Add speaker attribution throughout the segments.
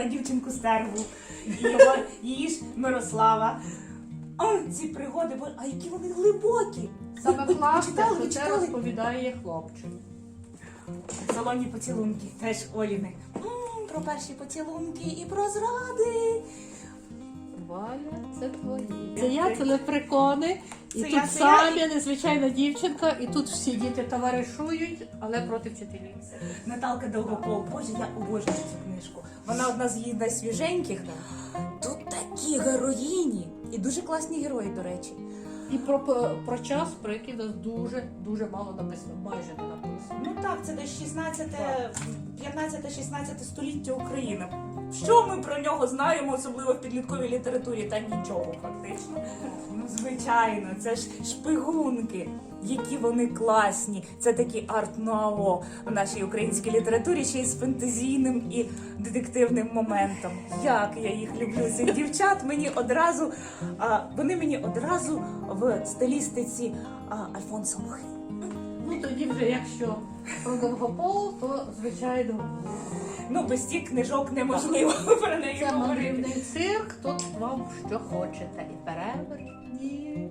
Speaker 1: про дівчинку стерву і його, її ж Мирослава. О, ці пригоди, бо- а які вони глибокі.
Speaker 2: Саме
Speaker 1: Ви- ви
Speaker 2: класне,
Speaker 1: читали, ви
Speaker 2: що це
Speaker 1: читали?
Speaker 2: розповідає хлопчик.
Speaker 1: Солоні поцілунки, теж Оліни. М, Про перші поцілунки і про зради.
Speaker 2: Валя, це твої. Це я, це лепрекони. І
Speaker 1: Це
Speaker 2: тут
Speaker 1: я, це
Speaker 2: самі незвичайна дівчинка, і тут всі діти товаришують, але проти вчителів.
Speaker 1: Наталка Довгопол. Боже, я обожнюю цю книжку. Вона одна з її найсвіженьких. Тут такі героїні. І дуже класні герої, до речі.
Speaker 2: І про, про час, про який нас дуже дуже мало написано, майже не написано.
Speaker 1: Ну так, це десь 16, 15-16 століття України. Що ми про нього знаємо, особливо в підлітковій літературі? Та нічого, фактично. Ну, звичайно, це ж шпигунки, які вони класні. Це такий арт-нуаво в нашій українській літературі, ще й з фентезійним і детективним моментом. Як я їх люблю, цих дівчат. Мені одразу, а, вони мені одразу в стилістиці а, Альфонсо Мухи.
Speaker 2: Ну тоді вже якщо про довгопол, то звичайно
Speaker 1: Ну, без цих книжок неможливо про неї
Speaker 2: це
Speaker 1: говорити.
Speaker 2: мандрівний цирк, тут вам що хочете. І перевертні,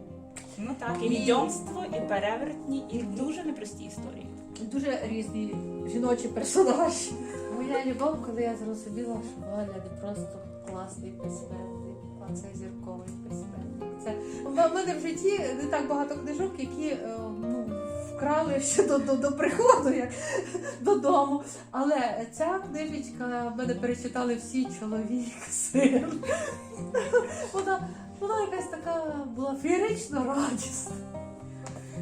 Speaker 1: Ну так, і відьомство, і перевертні, і дуже непрості історії.
Speaker 2: дуже різні жіночі персонажі. Моя любов, коли я зрозуміла, що Валя не просто класний письменник, а це зірковий письменник. Це в мене в житті не так багато книжок, які е, ну, вкрали ще до, до, до приходу як, додому. Але ця книжечка в мене перечитали всі чоловік, син. Вона, вона якась така була феєрично радісна.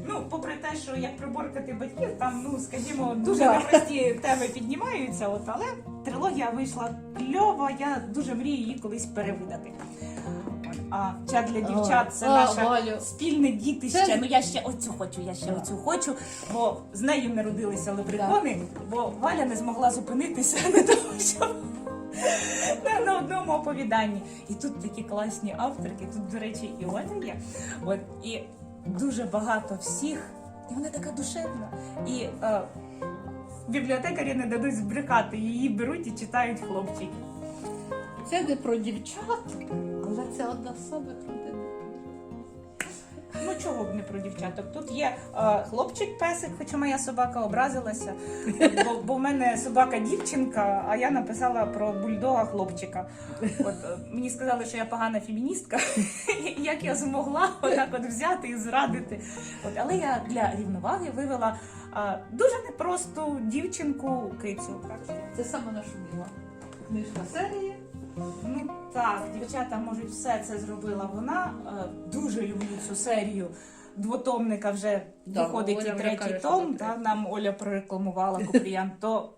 Speaker 1: Ну, попри те, що як приборкати батьків, там, ну скажімо, дуже
Speaker 2: Да.
Speaker 1: непрості теми піднімаються, от, але трилогія вийшла кльова, я дуже мрію її колись перевидати. А чат для дівчат це наше
Speaker 2: Валю.
Speaker 1: спільне дітище.
Speaker 2: Це-
Speaker 1: Ну я ще оцю хочу, я ще оцю хочу, бо з нею народилися лепрекони, бо Валя не змогла зупинитися на тому, що на, на одному оповіданні. І тут такі класні авторки, тут, до речі, і Оля є. От, і дуже багато всіх, і вона така душевна. І е, бібліотекарі не дадуть збрехати, її беруть і читають хлопчики.
Speaker 2: Це не про дівчат, але це одна з самих родинних.
Speaker 1: Ну чого б не про дівчаток? Тут є е, хлопчик-песик, хоча моя собака образилася, бо, бо в мене собака дівчинка, а я написала про бульдога хлопчика. От е, мені сказали, що я погана феміністка, і як я змогла отак от взяти і зрадити. От, але я для рівноваги вивела е, дуже непросту дівчинку кицю. Так що,
Speaker 2: Це саме нашуміла книжка серії.
Speaker 1: Ну так, дівчата, можуть, все це зробила вона. Е, Дуже люблю цю серію. Двотомника вже
Speaker 2: Да,
Speaker 1: виходить
Speaker 2: Оля
Speaker 1: і третій
Speaker 2: каже,
Speaker 1: том. Та, нам Оля прорекламувала Купріян. То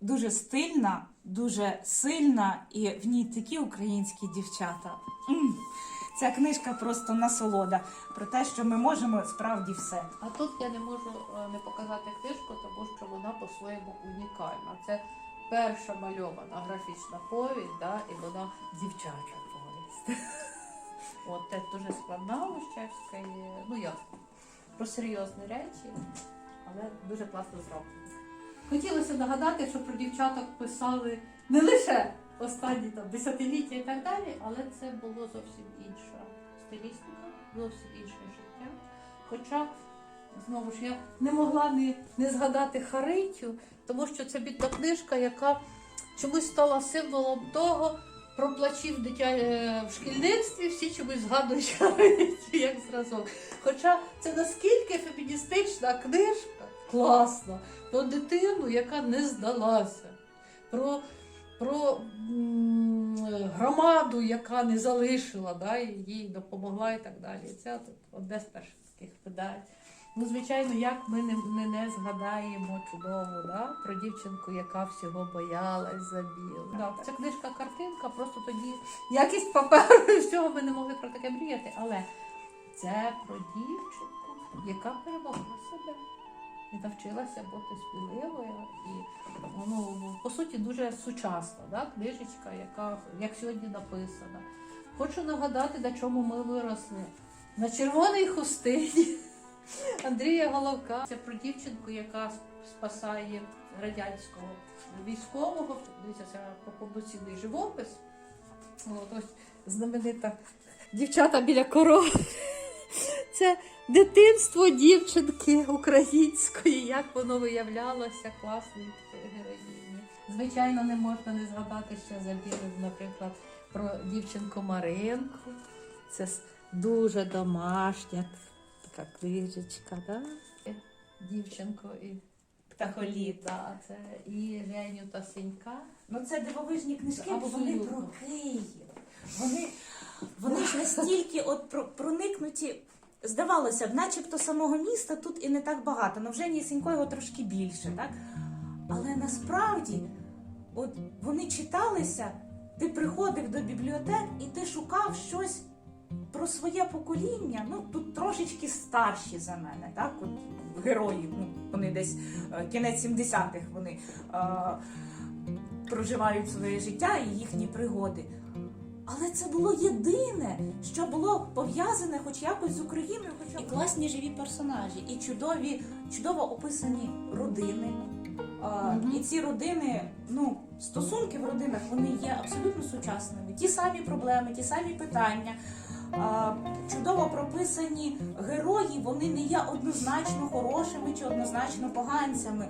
Speaker 1: дуже стильна, дуже сильна і в ній такі українські дівчата. М. Ця книжка просто насолода про те, що ми можемо справді все.
Speaker 2: А тут я не можу е, не показати книжку, тому що вона по-своєму унікальна. Це перша мальована графічна повість, да, і вона дівчача повість. От це дуже складна Лущевська. Ну ясно. Про серйозні речі, але дуже класно зроблено. Хотілося нагадати, що про дівчаток писали не лише останні там десятиліття і так далі, але це було зовсім інша стилістика, зовсім інше життя. Хоча, знову ж я не могла не, не згадати Харитю, тому що це бідна книжка, яка чомусь стала символом того, про плачів дитя е, в шкільництві, всі чомусь згадують Харитю як зразок. Хоча це наскільки феміністична книжка, класна, про дитину, яка не здалася, про, про громаду, яка не залишила, да, їй допомогла і так далі. Це одне з перших таких видань. Ну, звичайно, як ми не, не, не згадаємо чудово да, про дівчинку, яка всього боялась за білу. Да, ця книжка картинка, просто тоді якість паперу і всього ми не могли про таке мріяти. Але це про дівчинку, яка перемогла себе і навчилася бути сміливою. І ну, по суті дуже сучасна да, книжечка, яка як сьогодні написана. Хочу нагадати, на чому ми виросли. На червоній хустині Андрія Головка. Це про дівчинку, яка спасає радянського військового. Дивіться, це повноцінний живопис. От ось знаменита дівчата біля корови. Це дитинство дівчинки української, як воно виявлялося класної героїні. Звичайно, не можна не згадати ще забіли, наприклад, про дівчинку Маринку. Це дуже домашня така книжечка, да? Дівчинко і
Speaker 1: Птахоліт.
Speaker 2: Да, це і Женю та Сінька.
Speaker 1: Ну це дивовижні книжки, бо вони про Київ. Вони, вони ж настільки от про- проникнуті. Здавалося б, начебто самого міста тут і не так багато, але вже Нісенько його трошки більше, так? Але насправді, от вони читалися, ти приходив до бібліотек і ти шукав щось про своє покоління. Ну, тут трошечки старші за мене, так? От герої, ну, вони десь е, кінець 70-х вони. Е, проживають своє життя і їхні пригоди. Але це було єдине, що було пов'язане хоч якось з Україною, хоча і класні живі персонажі, і чудові, чудово описані родини. А,
Speaker 2: Мгм.
Speaker 1: І ці родини, ну, стосунки в родинах вони є абсолютно сучасними. Ті самі проблеми, ті самі питання. Чудово прописані герої, вони не є однозначно хорошими чи однозначно поганцями.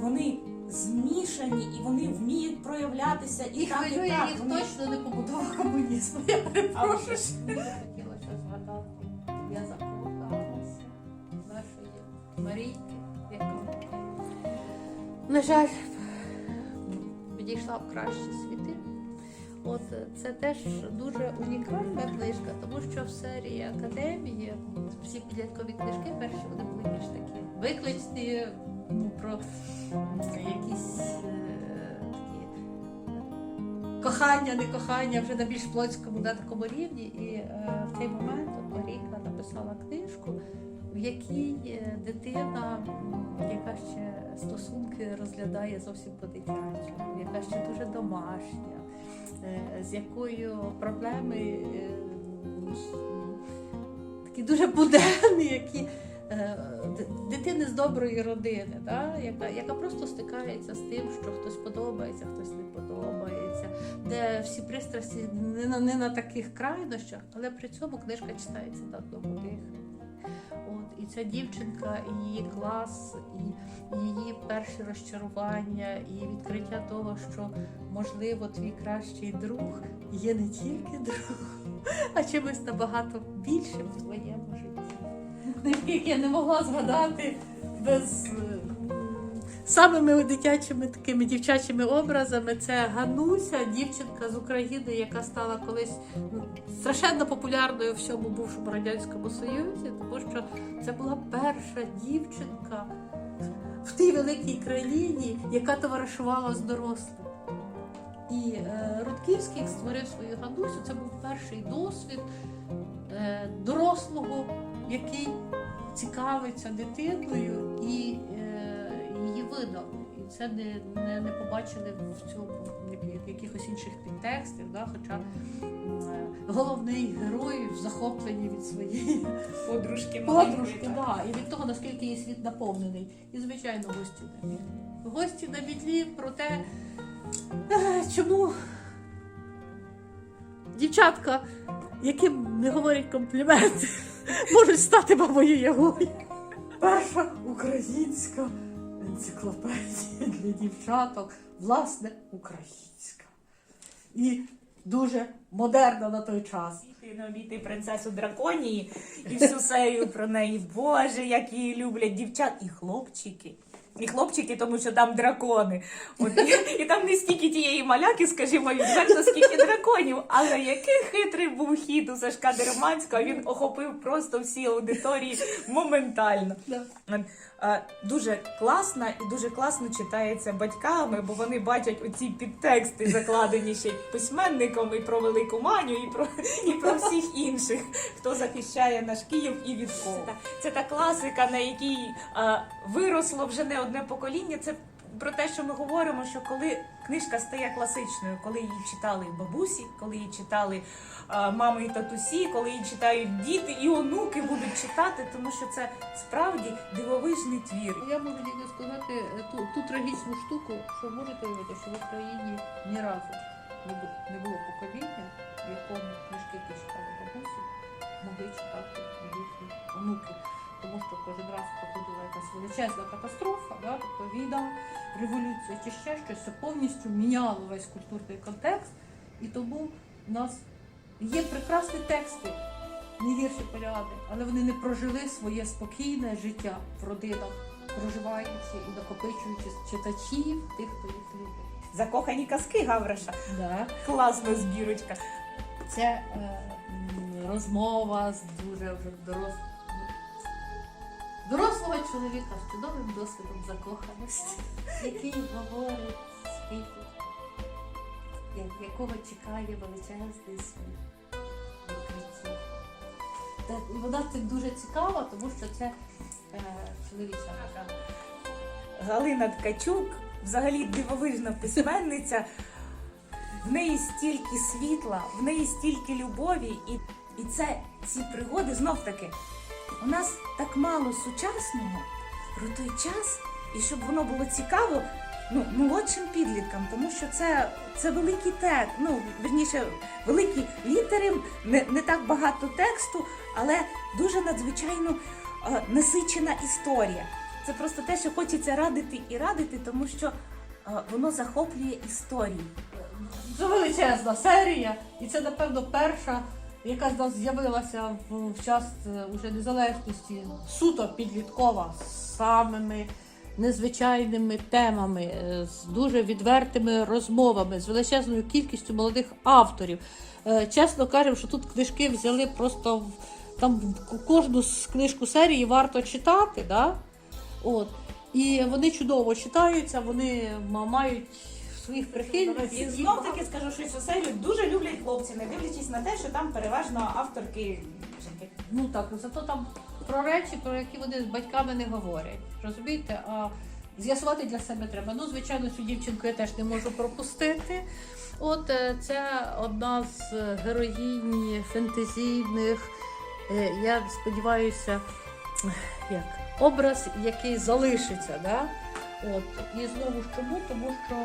Speaker 1: Вони змішані і вони вміють проявлятися і
Speaker 2: І
Speaker 1: так, і так.
Speaker 2: їх
Speaker 1: Вони-
Speaker 2: точно не побудова комунізму. Я перепрошую. Мені хотілося згадати, я закохалася нашої Марійки, яка, на жаль, підійшла в кращі світи. От це теж дуже унікальна книжка, тому що в серії академії всі підліткові книжки перші вони були більш такі викличні, ну, про якісь е, такі кохання, не кохання вже на більш плотському на такому рівні. І е, в цей момент Марійка написала книжку, в якій е, дитина, яка ще стосунки розглядає зовсім по-дитячому, яка ще дуже домашня, з якою проблеми е, такі дуже буденні, які. е, Дитини з доброї родини, да? яка, яка просто стикається з тим, що хтось подобається, хтось не подобається, де всі пристрасті не на, не на таких крайнощах, але при цьому книжка читається так добродихно. От, і ця дівчинка, і її клас, і її перші розчарування, і відкриття того, що можливо твій кращий друг є не тільки друг, а чимось набагато більшим в твоєму житті. Я не могла згадати без е, самими дитячими такими дівчачими образами. Це Гануся, дівчинка з України, яка стала колись ну, страшенно популярною в всьому бувшому радянському союзі, тому що це була перша дівчинка в тій великій країні, яка товаришувала з дорослим. І е, Рудківський створив свою Ганусю. Це був перший досвід е, дорослого, який цікавиться дитиною і е, її. І це не, не, не побачили в цьому в якихось інших підтекстів. Да? Хоча е, головний герой захоплений від своєї
Speaker 1: Подружки
Speaker 2: подружки, да, і від того, наскільки її світ наповнений. І, звичайно, гості на бітлі. Гості на бітлі про те, е, чому дівчатка, яким не говорять компліменти, можуть стати бабою Ягою. Перша українська енциклопедія для дівчаток, власне, українська. І дуже модерна на той час.
Speaker 1: Не обійти принцесу драконії і всю серію про неї. Боже, як її люблять дівчат і хлопчики. І хлопчики, тому що там дракони. От, і, і там не стільки тієї маляки, скажімо, відверто, скільки драконів. Але який хитрий був хід у Сашка Дерманського, він охопив просто всі аудиторії моментально. Е, Дуже класна і дуже класно читається батьками, бо вони бачать оці підтексти, закладені ще письменником і про велику маню, і про і про всіх інших, хто захищає наш Київ і від кого. Це та класика, на якій а, виросло вже не одне покоління. Це про те, що ми говоримо, що коли книжка стає класичною, коли її читали бабусі, коли її читали мами і татусі, коли її читають діти і онуки будуть читати, тому що це справді дивовижний твір.
Speaker 2: Я можу тільки сказати е, ту, ту трагічну штуку, що можете уявити, що в Україні ні разу не було покоління, в якому книжки, які читали бабусі, могли читати їхні онуки. Тому що кожен раз проходила якась величезна катастрофа, да? тобто війна, революція чи ще щось, це повністю міняло весь культурний контекст. І тому в нас є прекрасні тексти, не гірші поряди, але вони не прожили своє спокійне життя в родинах, проживаючи і накопичуючи читачів, тих, хто їх любить.
Speaker 1: Закохані казки Гавриша.
Speaker 2: Да.
Speaker 1: Класна збірочка.
Speaker 2: Це е, розмова з дуже вже дорос... дорослого чоловіка з чудовим досвідом закоханості, який говорить світу, якого чекає величезний світ відкриттів. Вона це дуже цікава, тому що це е, чоловіча така.
Speaker 1: Галина Ткачук, взагалі дивовижна письменниця. В неї стільки світла, в неї стільки любові, і, і це ці пригоди знов таки. У нас так мало сучасного про той час, і щоб воно було цікаво ну, молодшим підліткам, тому що це, це великий текст, ну верніше, великі літери, не, не так багато тексту, але дуже надзвичайно е, насичена історія. Це просто те, що хочеться радити і радити, тому що е, воно захоплює історії.
Speaker 2: Це величезна серія, і це, напевно, перша, яка з нас з'явилася в, час е, уже незалежності, суто підліткова, з самими незвичайними темами, е, з дуже відвертими розмовами, з величезною кількістю молодих авторів. Е, Чесно кажемо, що тут книжки взяли просто там кожну з книжку серії варто читати, да? От. І вони чудово читаються, вони мають своїх прихильників.
Speaker 1: І знов таки скажу, що цю серію дуже люблять хлопці, не дивлячись на те, що там переважно авторки жінки.
Speaker 2: Ну так, зато там про речі, про які вони з батьками не говорять. Розумієте? А з'ясувати для себе треба. Ну, звичайно, цю дівчинку я теж не можу пропустити. От е, це одна з героїнь фентезійних. е, Я сподіваюся, як образ, який залишиться. Да? От. І знову ж чому? Тому що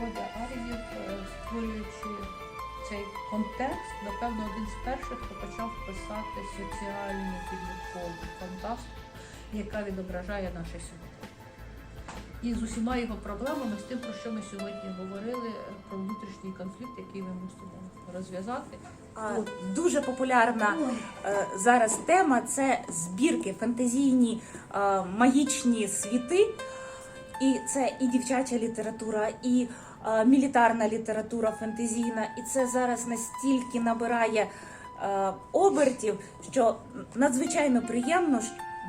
Speaker 2: Володя Ар'єв, е, створюючи цей контекст, напевно, один з перших, хто почав писати соціальну підліткову фантастику, яка відображає наше сьогодення. І з усіма його проблемами, з тим, про що ми сьогодні говорили, про внутрішній конфлікт, який ми мусимо розв'язати.
Speaker 1: Дуже популярна е, зараз тема це збірки, фантазійні е, магічні світи. І це і дівчача література, і мілітарна література фентезійна. І це зараз настільки набирає е, обертів, що надзвичайно приємно,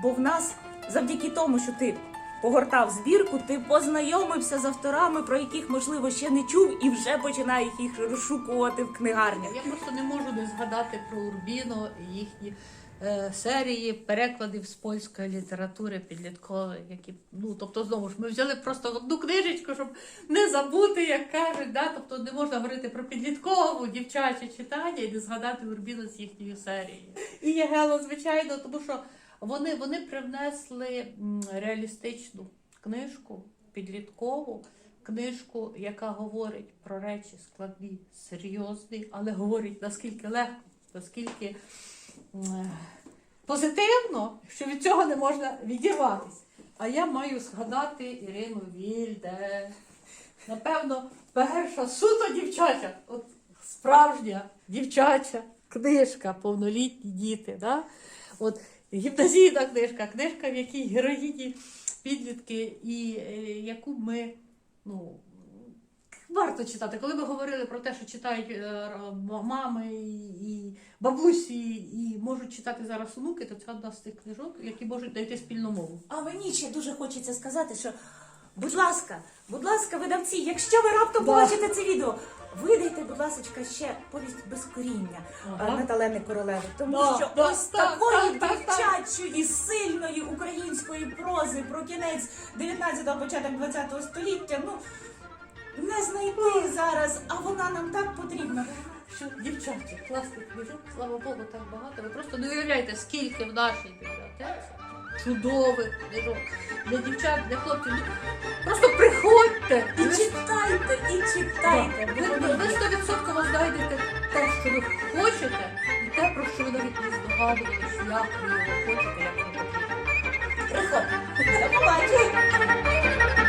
Speaker 1: бо в нас завдяки тому, що ти погортав збірку, ти познайомився з авторами, про яких можливо ще не чув, і вже починаєш їх розшукувати в книгарнях.
Speaker 2: Я просто не можу не згадати про Урбіно і їхні е, серії перекладів з польської літератури підліткової, які ну тобто знову ж ми взяли просто одну книжечку, щоб не забути, як кажуть, да? тобто не можна говорити про підліткову дівчаче читання і не згадати Урбіно з їхньої серії. І Єгело, звичайно, тому що вони, вони привнесли реалістичну книжку підліткову. Книжку, яка говорить про речі складні, серйозні, але говорить наскільки легко, наскільки позитивно, що від цього не можна відірватися. А я маю згадати Ірину Вільде. Напевно, перша суто дівчача, от справжня дівчача книжка, повнолітні діти. Да? От гімназійна книжка, книжка, в якій героїні підлітки, і е, яку ми ну, варто читати. Коли ми говорили про те, що читають е, мами і, і бабусі, і можуть читати зараз онуки, то це одна з тих книжок, які можуть знайти спільну мову.
Speaker 1: А мені ще дуже хочеться сказати, що будь ласка, будь ласка, видавці, якщо ви раптом
Speaker 2: Да.
Speaker 1: побачите це відео, Видайте, будь ласка, ще повість без коріння
Speaker 2: Ага.
Speaker 1: Наталени Королеви. Тому
Speaker 2: Да,
Speaker 1: що
Speaker 2: да,
Speaker 1: ось
Speaker 2: так,
Speaker 1: такої
Speaker 2: так, так,
Speaker 1: дівчачої, сильної української прози про кінець 19-го, початок 20-го століття, ну не знайти зараз, а вона нам так потрібна.
Speaker 2: Що дівчата, класних книжок, слава Богу, так багато. Ви просто не уявляєте, скільки в нашій бібліотеці чудових книжок для дівчат, для хлопців. Просто приходьте
Speaker 1: і читайте, і читайте.
Speaker 2: Да. Ви, ви 100% знайдете те, що ви хочете, і те, про що ви навіть не здогадували, що як ви його хочете, як ви хочете.
Speaker 1: Приходьте. До побачення.